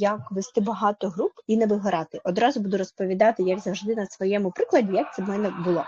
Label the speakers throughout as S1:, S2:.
S1: як вести багато груп і не вигорати. Одразу буду розповідати, як завжди, на своєму прикладі, як це в мене було.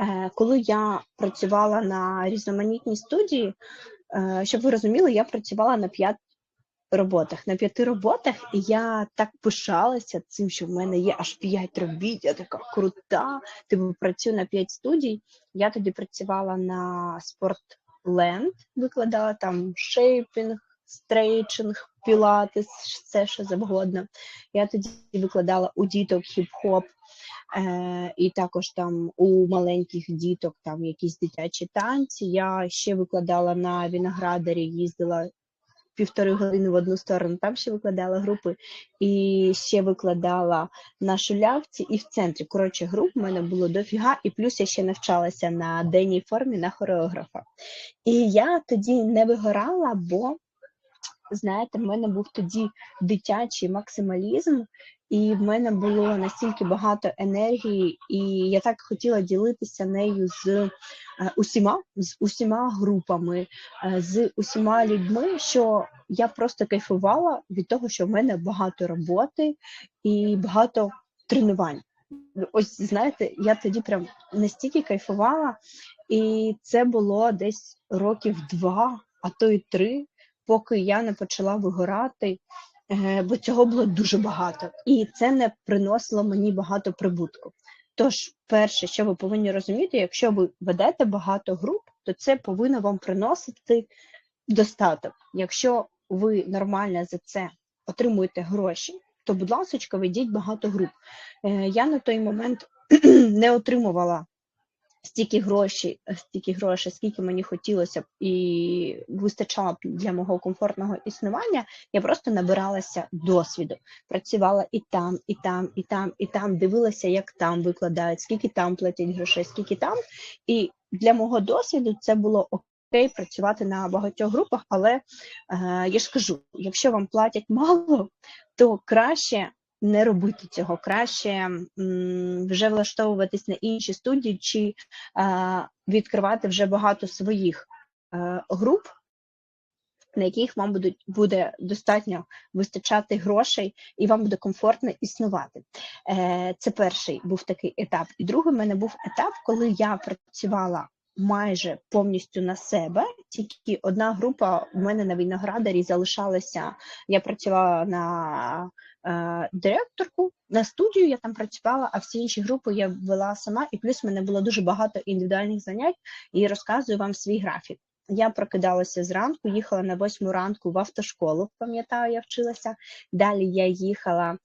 S1: Е, коли я працювала на різноманітній студії, е, щоб ви розуміли, я працювала на п'ять роботах. На п'яти роботах, і я так пишалася цим, що в мене є аж п'ять робіт, я така крута. Типу працюю на п'ять студій. Я тоді працювала на спортленд, викладала там шейпінг, стрейчинг, пілатес, все що завгодно. Я тоді викладала у діток хіп-хоп. Е, І також там у маленьких діток там якісь дитячі танці. Я ще викладала на виноградарі, їздила півтори години в одну сторону, там ще викладала групи, і ще викладала на шулявці і в центрі. Коротше, груп в мене було дофіга, і плюс я ще навчалася на денній формі на хореографа. І я тоді не вигорала, бо. Знаєте, в мене був тоді дитячий максималізм, і в мене було настільки багато енергії, і я так хотіла ділитися нею з е, усіма, з усіма групами, е, з усіма людьми, що я просто кайфувала від того, що в мене багато роботи і багато тренувань. Ось знаєте, я тоді прям настільки кайфувала, і це було десь років два, а то й три, поки я не почала вигорати. Е, бо цього було дуже багато, і це не приносило мені багато прибутку. Тож, перше, що ви повинні розуміти, якщо ви ведете багато груп, то це повинно вам приносити достаток. Якщо ви нормально за це отримуєте гроші, то, будь ласка, ведіть багато груп. Е, я на той момент не отримувала стільки грошей, стільки грошей, скільки мені хотілося б і вистачало б для мого комфортного існування, я просто набиралася досвіду. Працювала і там, і там, і там, і там, дивилася, як там викладають, скільки там платять грошей, скільки там. І для мого досвіду це було окей працювати на багатьох групах, але е, я ж кажу: якщо вам платять мало, то краще не робити цього, краще вже влаштовуватись на інші студії чи відкривати вже багато своїх е, груп, на яких вам будуть, буде достатньо вистачати грошей, і вам буде комфортно існувати. Е, це перший був такий етап. І другий в мене був етап, коли я працювала майже повністю на себе. Тільки одна група у мене на виноградарі залишалася. Я працювала на директорку на студію. Я там працювала, а всі інші групи я вела сама, і плюс в мене було дуже багато індивідуальних занять і розказую вам свій графік. Я прокидалася зранку, їхала на восьму ранку в автошколу, пам'ятаю, я вчилася. Далі я їхала, е,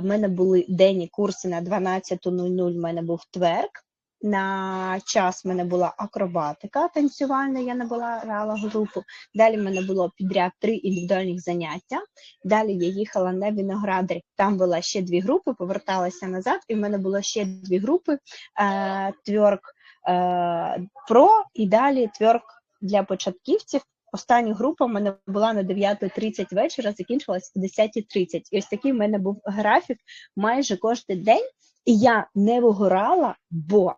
S1: в мене були денні курси на 12.00, в мене був тверк. На час в мене була акробатика танцювальна, я грала групу. Далі в мене було підряд три індивідуальних заняття. Далі я їхала на виноградар, там була ще дві групи, поверталася назад, і в мене було ще дві групи: е, тверк е, про і далі тверк для початківців. Остання група в мене була на 9.30 вечора, закінчилася о 10.30. І ось такий в мене був графік майже кожен день. І я не вигорала, бо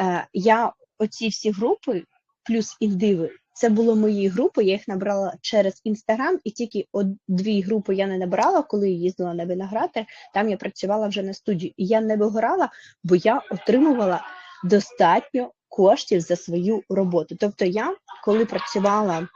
S1: е, я оці всі групи, плюс індиви, це були мої групи, я їх набрала через інстаграм, і тільки дві групи я не набрала, коли їздила на виноградар, там я працювала вже на студії. І я не вигорала, бо я отримувала достатньо коштів за свою роботу. Тобто, я коли працювала,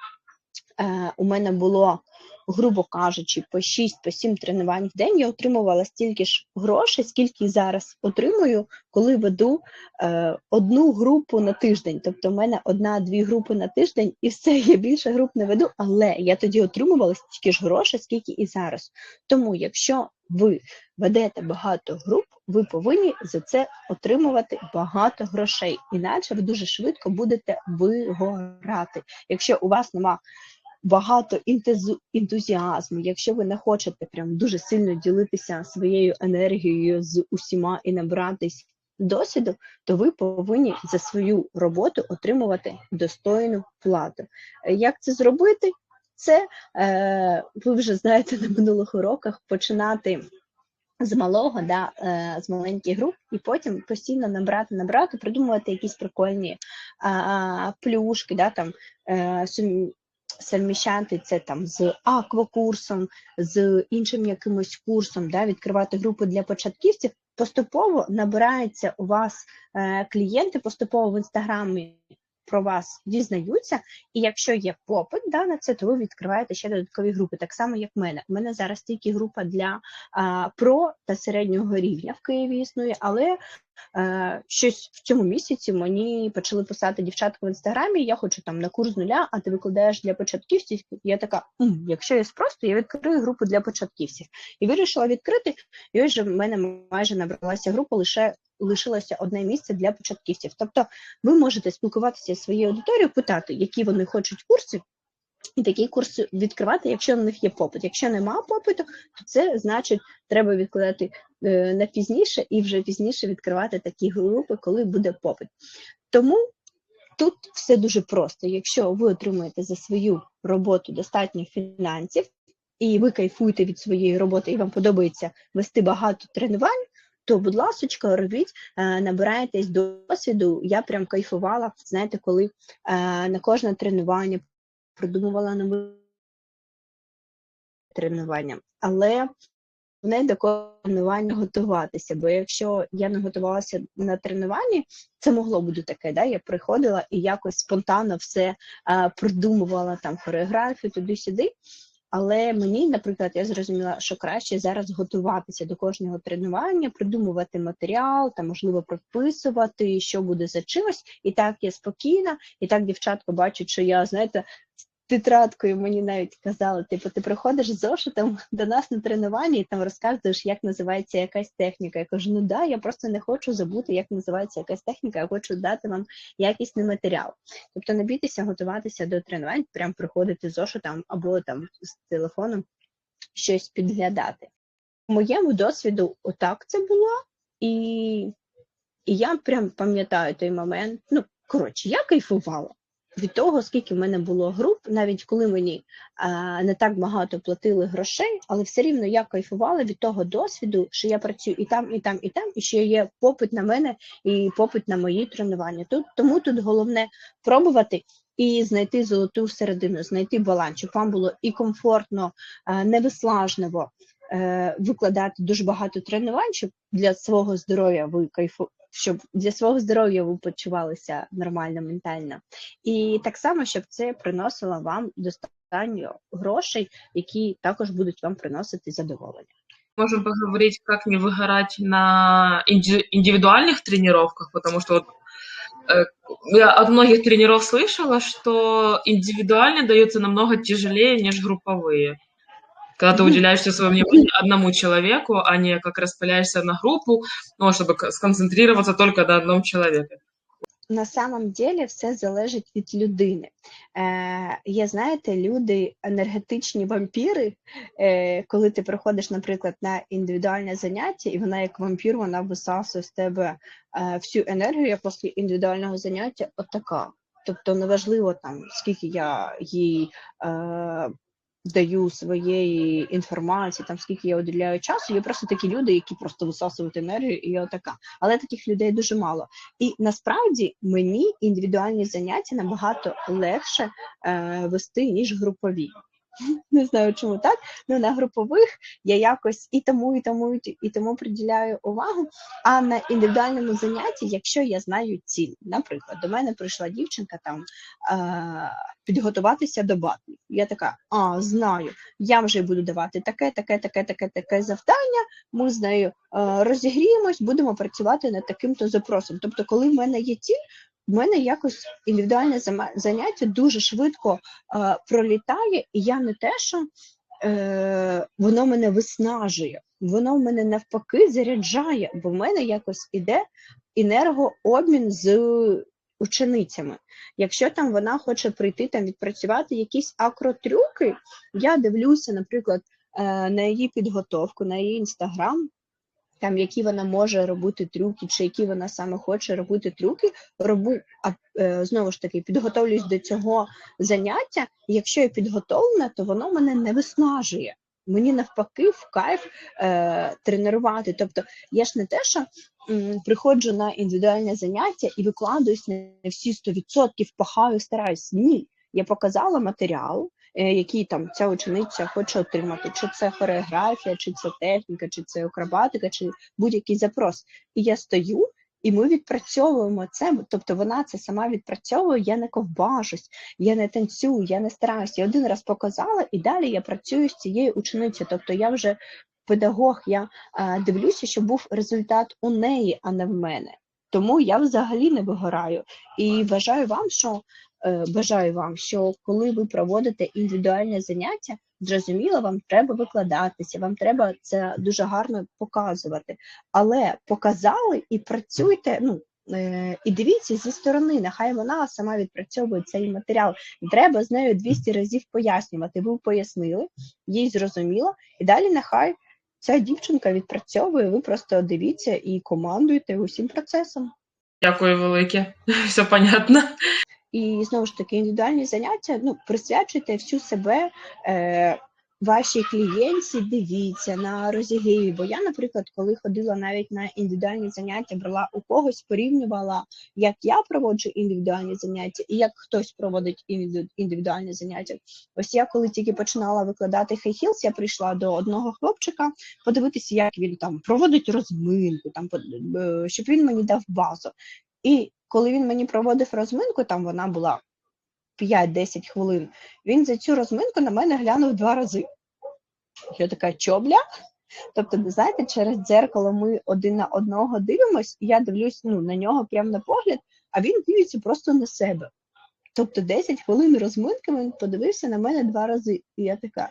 S1: е, у мене було грубо кажучи, по 6-7 тренувань в день я отримувала стільки ж грошей, скільки зараз отримую, коли веду е, одну групу на тиждень. Тобто в мене одна-дві групи на тиждень, і все, я більше груп не веду, але я тоді отримувала стільки ж грошей, скільки і зараз. Тому, якщо ви ведете багато груп, ви повинні за це отримувати багато грошей, іначе ви дуже швидко будете вигорати. Якщо у вас нема багато ентузіазму, якщо ви не хочете прям дуже сильно ділитися своєю енергією з усіма і набратись досвіду, то ви повинні за свою роботу отримувати достойну плату. Як це зробити? Це е, ви вже знаєте на минулих уроках починати. З малого, да, е, з маленьких груп, і потім постійно набрати, набрати, придумувати якісь прикольні а, плюшки, да, там, е, совміщати це там з аквакурсом, з іншим якимось курсом, да, відкривати групи для початківців, поступово набирається у вас е, клієнти, поступово в інстаграмі про вас дізнаються, і якщо є попит да, на це, то ви відкриваєте ще додаткові групи, так само, як в мене. У мене зараз тільки група для а, про та середнього рівня в Києві існує, але щось в цьому місяці мені почали писати дівчатка в інстаграмі. Я хочу там на курс нуля, а ти викладаєш для початківців. Я така, «М, якщо є спрос, то я відкрию групу для початківців. І вирішила відкрити. І ось же в мене майже набралася група лише. Лишилося одне місце для початківців. Тобто ви можете спілкуватися зі своєю аудиторією, питати, які вони хочуть курси, і такі курси відкривати, якщо на них є попит. Якщо немає попиту, то це значить, треба відкладати е, на пізніше і вже пізніше відкривати такі групи, коли буде попит. Тому тут все дуже просто. Якщо ви отримуєте за свою роботу достатньо фінансів, і ви кайфуєте від своєї роботи, і вам подобається вести багато тренувань, то, будь ласка, робіть, е, набирайтесь досвіду. Я прям кайфувала, знаєте, коли е, на кожне тренування придумувала нове тренування, але не до кожного тренування готуватися. Бо якщо я не готувалася на тренуванні, це могло бути таке. Да? Я приходила і якось спонтанно все а, придумувала там хореографію туди-сюди. Але мені, наприклад, я зрозуміла, що краще зараз готуватися до кожного тренування, придумувати матеріал, та можливо прописувати, що буде за чимось. І так я спокійна, і так дівчатка бачать, що я, знаєте, тетрадкою мені навіть казали, типу, ти приходиш з зошитом до нас на тренування і там розказуєш, як називається якась техніка. Я кажу, ну да, я просто не хочу забути, як називається якась техніка, я хочу дати вам якісний матеріал. Тобто не бійтеся готуватися до тренувань, прям приходити з зошитом або там з телефоном щось підглядати. У моєму досвіду отак це було, і, і я прям пам'ятаю той момент. Ну, коротше, я кайфувала від того, скільки в мене було груп, навіть коли мені а, не так багато платили грошей, але все рівно я кайфувала від того досвіду, що я працюю і там, і там, і там, і що є попит на мене і попит на мої тренування. Тут тому тут головне пробувати. І знайти золоту середину, знайти баланс, щоб вам було і комфортно, невислажливо е, викладати дуже багато тренувань, щоб для свого здоров'я ви кайфу, щоб для свого здоров'я ви почувалися нормально, ментально. І так само, щоб це приносило вам достатньо грошей, які також будуть вам приносити задоволення.
S2: Можем поговорить, как не выгорать на инди- индивидуальных тренировках, потому что вот э, я от многих тренеров слышала, что индивидуально даются намного тяжелее, неж групповые. Когда ты
S1: Мгм.
S2: уделяешь все свое внимание одному человеку, а не как распыляешься на группу, ну, чтобы к- сконцентрироваться только на одном человеке.
S1: На самом деле все залежить від людини. Е, є, знаєте, люди енергетичні вампіри, е, коли ти приходиш, наприклад, на індивідуальне заняття, і вона як вампір, вона висасує з тебе е, всю енергію я після індивідуального заняття отака. Тобто неважливо там, скільки я їй е, даю своєї інформації, там скільки я уділяю часу, є просто такі люди, які просто висасують енергію, і я така. Але таких людей дуже мало. І насправді мені індивідуальні заняття набагато легше е, вести, ніж групові. Не знаю, чому так. Ну на групових я якось і тому, і тому, і тому приділяю увагу. А на індивідуальному занятті, якщо я знаю ціль, наприклад, до мене прийшла дівчинка там підготуватися до батлів. Я така, а знаю, я вже буду давати таке, таке, таке, таке, таке завдання. Ми з нею розігріємось, будемо працювати над таким-то запросом. Тобто, коли в мене є ціль, в мене якось індивідуальне заняття дуже швидко е, пролітає, і я не те, що е, воно мене виснажує, воно мене навпаки заряджає, бо в мене якось іде енергообмін з ученицями. Якщо там вона хоче прийти там відпрацювати якісь акротрюки, я дивлюся, наприклад, е, на її підготовку, на її інстаграм. Там які вона може робити трюки, чи які вона саме хоче робити трюки, а е, знову ж таки підготовлюсь до цього заняття. І якщо я підготовлена, то воно мене не виснажує. Мені навпаки в кайф е, тренувати. Тобто я ж не те, що м, приходжу на індивідуальне заняття і викладаюсь на всі 100%, пахаю, стараюсь. Ні. Я показала матеріал, е, який там ця учениця хоче отримати, чи це хореографія, чи це техніка, чи це акробатика, чи будь-який запрос. І я стою. І ми відпрацьовуємо це, тобто вона це сама відпрацьовує, я не ковбажусь, я не танцюю, я не стараюся. Я один раз показала, і далі я працюю з цією ученицею. Тобто я вже педагог, я е, дивлюся, щоб був результат у неї, а не в мене. Тому я взагалі не вигораю. І вважаю вам, що бажаю вам, що коли ви проводите індивідуальне заняття, зрозуміло, вам треба викладатися, вам треба це дуже гарно показувати. Але показали і працюйте. Ну е, і дивіться зі сторони, нехай вона сама відпрацьовує цей матеріал. Треба з нею 200 разів пояснювати. Ви пояснили, їй зрозуміло, і далі нехай ця дівчинка відпрацьовує. Ви просто дивіться і командуєте усім процесом.
S2: Дякую велике. Все понятно.
S1: І знову ж таки, індивідуальні заняття ну, присвячуйте всю себе е, вашій клієнтці, дивіться на розігріві. Бо я, наприклад, коли ходила навіть на індивідуальні заняття, брала у когось, порівнювала, як я проводжу індивідуальні заняття і як хтось проводить інди- індивідуальні заняття. Ось я, коли тільки починала викладати Heels, я прийшла до одного хлопчика подивитися, як він там проводить розминку, там е, щоб він мені дав базу. І коли він мені проводив розминку, там вона була 5-10 хвилин, він за цю розминку на мене глянув два рази. Я така, чобля? Тобто, знаєте, через дзеркало ми один на одного дивимось, і я дивлюсь ну, на нього прямо на погляд, а він дивиться просто на себе. Тобто 10 хвилин розминки він подивився на мене два рази. І я така,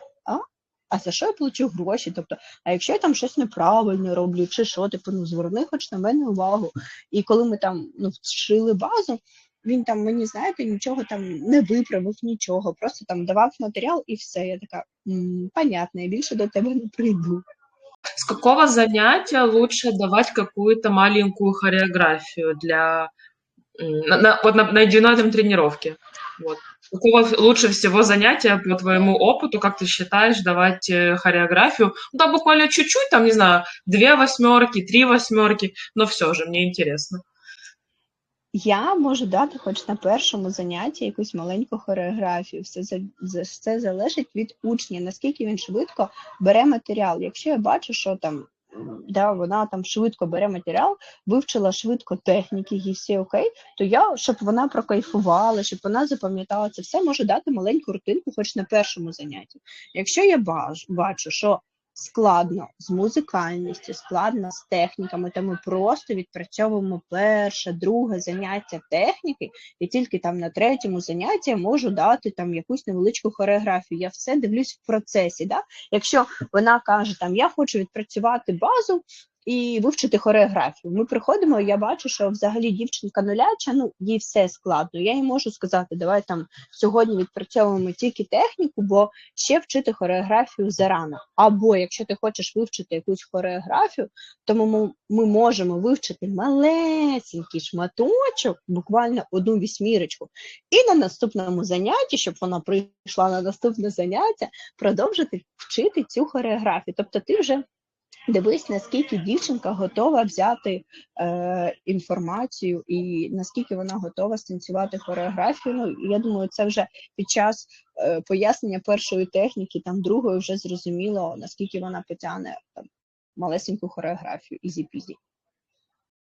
S1: а? За що я плачу гроші? Тобто, а якщо я там щось неправильно роблю, чи що, типу, ну зверни хоч на мене увагу. І коли ми там ну, вшили базу, він там мені, знаєте, нічого там не виправив, нічого, просто там давав матеріал і все. Я така, «М, понятно, я більше до тебе не прийду.
S2: С какого занятия лучше давать какую-то маленькую хореографию для на, на- вот на, на индивидуальном? Вот С Какого лучше всего занятия по твоему опыту, как ты считаешь, давать э, хореографию? Ну, там буквально чуть-чуть, там, не знаю, две восьмерки, три восьмерки, но все же, мне интересно.
S1: Я можу дати хоч на першому занятті якусь маленьку хореографію. Все за- за- все залежить від учня, наскільки він швидко бере матеріал. Якщо я бачу, що там м, да, вона там швидко бере матеріал, вивчила швидко техніки, їй все окей, то я, щоб вона прокайфувала, щоб вона запам'ятала це все, можу дати маленьку рутинку, хоч на першому занятті. Якщо я бачу, що складно з музикальністю, складно з техніками, то ми просто відпрацьовуємо перше, друге заняття техніки, і тільки там на третьому занятті можу дати там якусь невеличку хореографію. Я все дивлюсь в процесі. Да? Якщо вона каже, там я хочу відпрацювати базу. І вивчити хореографію. Ми приходимо, і я бачу, що взагалі дівчинка нуляча, ну їй все складно. Я їй можу сказати, давай там сьогодні відпрацьовуємо тільки техніку, бо ще вчити хореографію зарано. Або якщо ти хочеш вивчити якусь хореографію, то ми, ми можемо вивчити малесенький шматочок, буквально одну вісьмірочку, і на наступному занятті, щоб вона прийшла на наступне заняття, продовжити вчити цю хореографію. Тобто ти вже дивись, наскільки дівчинка готова взяти е, інформацію і наскільки вона готова станцювати хореографію. Ну, я думаю, це вже під час е, пояснення першої техніки, там другої вже зрозуміло, наскільки вона потягне там, малесеньку хореографію ізі-пізі.